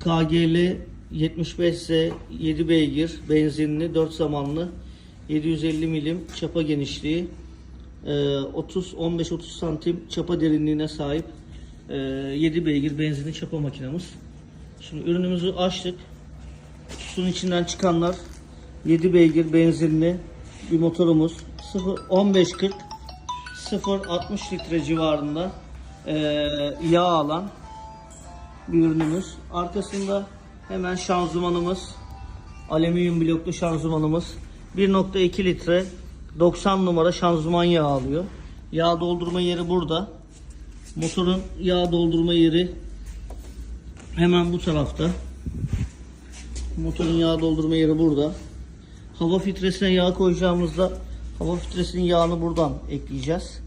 KGL 75S 7 beygir benzinli 4 zamanlı 750 milim çapa genişliği e, 30 15-30 santim çapa derinliğine sahip e, 7 beygir benzinli çapa makinamız. Şimdi ürünümüzü açtık. Kutusunun içinden çıkanlar 7 beygir benzinli bir motorumuz 0 15 40 0-60 litre civarında e, yağ alan bir ürünümüz. Arkasında hemen şanzımanımız, alüminyum bloklu şanzımanımız 1.2 litre 90 numara şanzıman yağı alıyor. Yağ doldurma yeri burada. Motorun yağ doldurma yeri hemen bu tarafta. Motorun yağ doldurma yeri burada. Hava filtresine yağ koyacağımızda hava filtresinin yağını buradan ekleyeceğiz.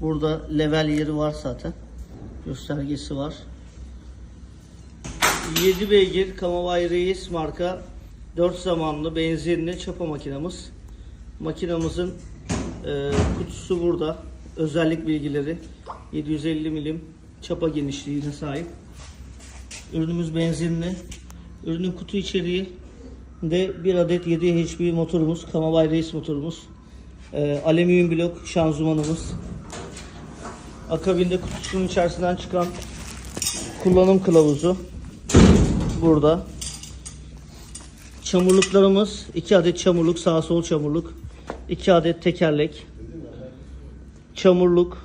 Burada level yeri var zaten. Göstergesi var. 7 beygir Kamavay Reis marka 4 zamanlı benzinli çapa makinamız. Makinamızın e, kutusu burada. Özellik bilgileri 750 milim çapa genişliğine sahip. Ürünümüz benzinli. Ürünün kutu içeriği de bir adet 7 HP motorumuz, Kamavay Reis motorumuz. E, alüminyum blok şanzımanımız. Akabinde kutusunun içerisinden çıkan kullanım kılavuzu burada. Çamurluklarımız 2 adet çamurluk sağ sol çamurluk 2 adet tekerlek çamurluk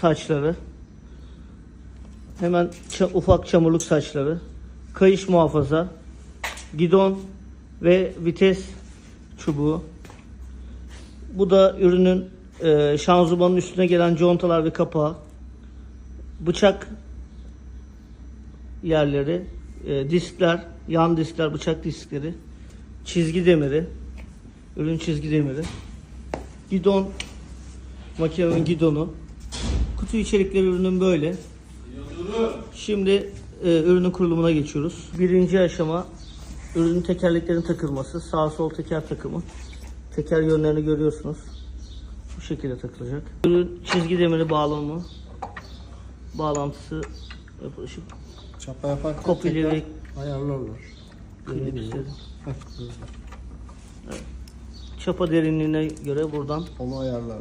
saçları hemen ufak çamurluk saçları kayış muhafaza gidon ve vites çubuğu bu da ürünün e, şanzımanın üstüne gelen contalar ve kapağı bıçak yerleri, e, diskler, yan diskler, bıçak diskleri, çizgi demiri, ürün çizgi demiri, gidon, makinenin gidonu, kutu içerikleri ürünün böyle. Şimdi e, ürünün kurulumuna geçiyoruz. Birinci aşama ürünün tekerleklerin takılması, sağ sol teker takımı. Teker yönlerini görüyorsunuz. Bu şekilde takılacak. Ürün çizgi demiri bağlamı, bağlantısı yapılışı Çapa yaparken ve- ayarlarlar. klipsi. Çapa derinliğine göre buradan Onu ayarlarlar.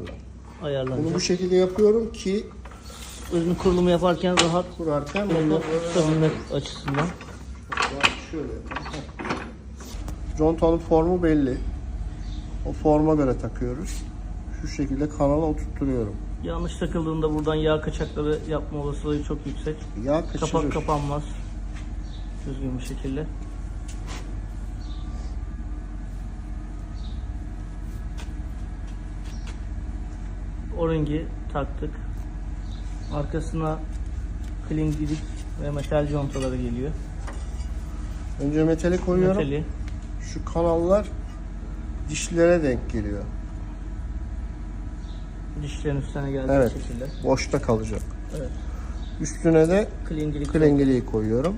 Bunu ayarlanacak. bu şekilde yapıyorum ki Ürün kurulumu yaparken rahat kurarken bunu tutabilmek açısından. şöyle yapalım. Contanın formu belli. O forma göre takıyoruz. Şu şekilde kanala oturtturuyorum. Yanlış takıldığında buradan yağ kaçakları yapma olasılığı çok yüksek. Yağ kaçırır. Kapak kapanmaz. Düzgün bir şekilde. O-ringi taktık. Arkasına klingidik ve metal contaları geliyor. Önce metali koyuyorum. Metali. Şu kanallar dişlere denk geliyor. Dişlerin üstüne geldiği Evet. şekilde. Boşta kalacak. Evet. Üstüne de Klingilik. klengeliği koyuyorum.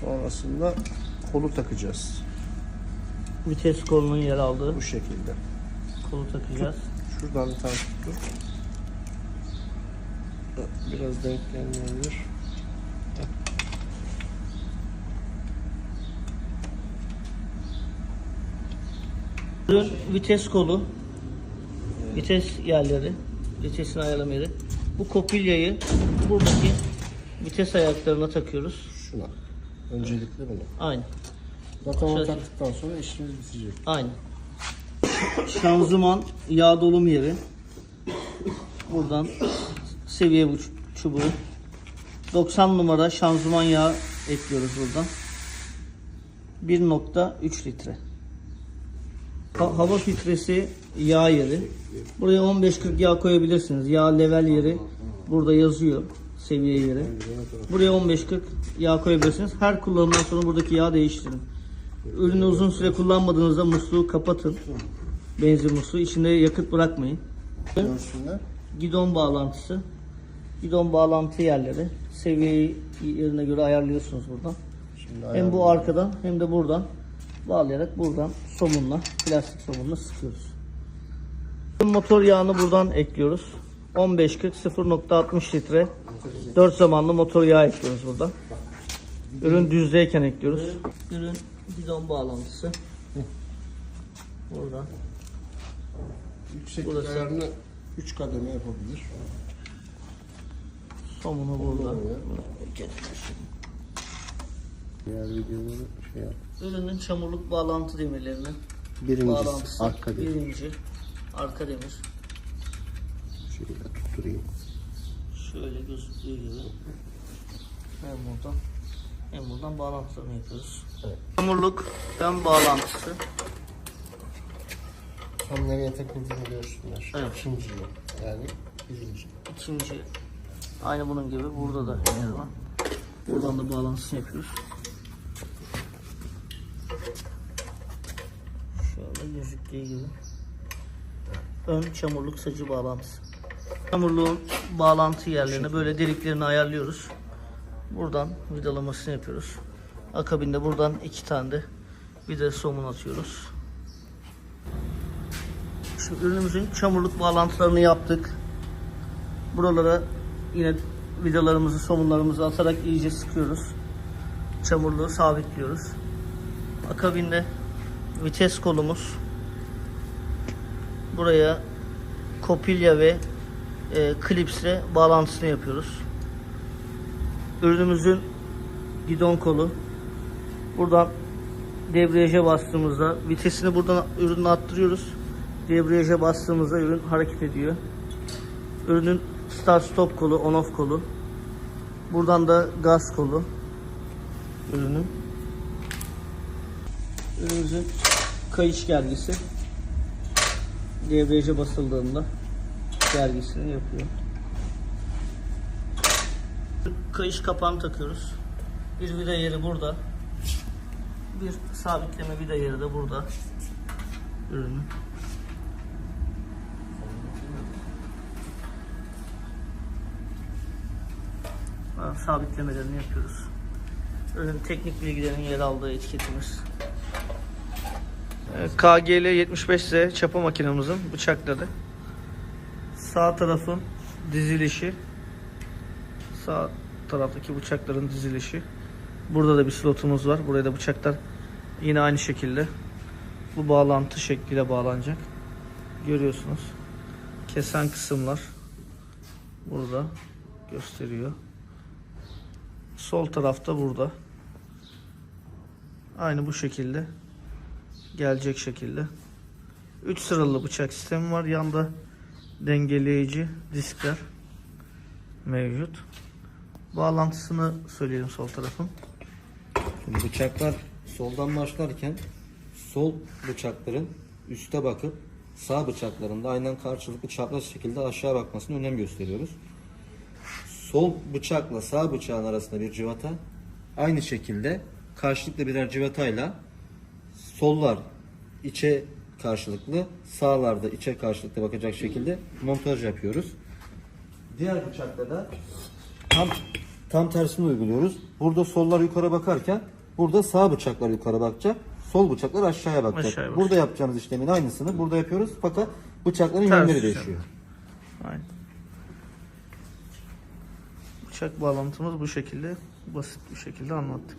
Sonrasında kolu takacağız. Vites kolunun yer aldığı Bu şekilde. kolu takacağız. Şuradan bir tane tuttum. Biraz denk gelmeyebilir. Ürün vites kolu, vites yerleri, vitesini ayarlama yeri. Bu kopilyayı buradaki vites ayaklarına takıyoruz. Şuna. Öncelikle bunu. Aynı, Zaten onu Şöyle. taktıktan sonra işimiz bitecek. aynı. Şanzıman yağ dolum yeri. Buradan seviye bu çubuğu. 90 numara şanzıman yağı ekliyoruz buradan. 1.3 litre. Ha- Hava filtresi yağ yeri. Buraya 15-40 yağ koyabilirsiniz. Yağ level yeri burada yazıyor. Seviye yeri. Buraya 15-40 yağ koyabilirsiniz. Her kullanımdan sonra buradaki yağı değiştirin. Ürünü uzun süre kullanmadığınızda musluğu kapatın. Benzin musluğu. içinde yakıt bırakmayın. Görsünler. Gidon bağlantısı. Gidon bağlantı yerleri. Seviyeyi yerine göre ayarlıyorsunuz buradan. Şimdi Hem bu arkadan hem de buradan bağlayarak buradan somunla, plastik somunla sıkıyoruz. Motor yağını buradan ekliyoruz. 1540 0.60 litre 4 zamanlı motor yağı ekliyoruz burada. Ürün düzdeyken ekliyoruz. Ürün bidon bağlantısı. Burada. Yükseklik Burası. ayarını 3 kademe yapabilir. Somunu burada. Diğer videoları şey yap. Ürünün çamurluk bağlantı demirlerini Birincisi bağlantısı. arka demir. Birinci arka demir. Şöyle tutturayım. Şöyle gözüktüğü gibi. Hem buradan hem buradan bağlantılarını yapıyoruz. Evet. Çamurluk ön bağlantısı. Tam nereye takıldığını görsünler. Evet. İkinci yani birinci. İkinci aynı bunun gibi burada da var. Buradan da bağlantısını yapıyoruz. Şöyle gözüktüğü gibi. Ön çamurluk sacı bağlantısı. Çamurluğun bağlantı yerlerine böyle deliklerini ayarlıyoruz. Buradan vidalamasını yapıyoruz. Akabinde buradan iki tane de vida somun atıyoruz. Şimdi ürünümüzün çamurluk bağlantılarını yaptık. Buralara yine vidalarımızı, somunlarımızı atarak iyice sıkıyoruz. Çamurluğu sabitliyoruz. Akabinde vites kolumuz. Buraya kopilya ve e, klipsle bağlantısını yapıyoruz. Ürünümüzün gidon kolu. Buradan debriyaja bastığımızda vitesini buradan ürünü attırıyoruz. Debriyaja bastığımızda ürün hareket ediyor. Ürünün start stop kolu, on off kolu. Buradan da gaz kolu. Ürünün. Ürünümüzün kayış gergisi. Debriyaja basıldığında gergisini yapıyor. Kayış kapağını takıyoruz. Bir vida yeri burada. Bir sabitleme vida yeri de burada. Ürünün. Sabitlemelerini yapıyoruz. Ürün teknik bilgilerin yer aldığı etiketimiz. KGL 75Z çapa makinemizin bıçakları. Sağ tarafın dizilişi. Sağ taraftaki bıçakların dizilişi. Burada da bir slotumuz var. Buraya da bıçaklar yine aynı şekilde bu bağlantı şekliyle bağlanacak. Görüyorsunuz. Kesen kısımlar burada gösteriyor. Sol tarafta burada. Aynı bu şekilde gelecek şekilde. 3 sıralı bıçak sistemi var. Yanda dengeleyici diskler mevcut. Bağlantısını söyleyelim sol tarafın. Şimdi bıçaklar soldan başlarken sol bıçakların üste bakıp sağ bıçakların da aynen karşılıklı çapraz şekilde aşağı bakmasına önem gösteriyoruz. Sol bıçakla sağ bıçağın arasında bir civata aynı şekilde karşılıklı birer civatayla sollar içe karşılıklı sağlarda içe karşılıklı bakacak şekilde montaj yapıyoruz. Diğer bıçakta da tam tam tersini uyguluyoruz. Burada sollar yukarı bakarken burada sağ bıçaklar yukarı bakacak. Sol bıçaklar aşağıya bakacak. Aşağıya bakacak. burada yapacağımız işlemin aynısını burada yapıyoruz. Fakat bıçakların Ters yönleri yön. değişiyor. Aynen. Bıçak bağlantımız bu şekilde basit bir şekilde anlattık.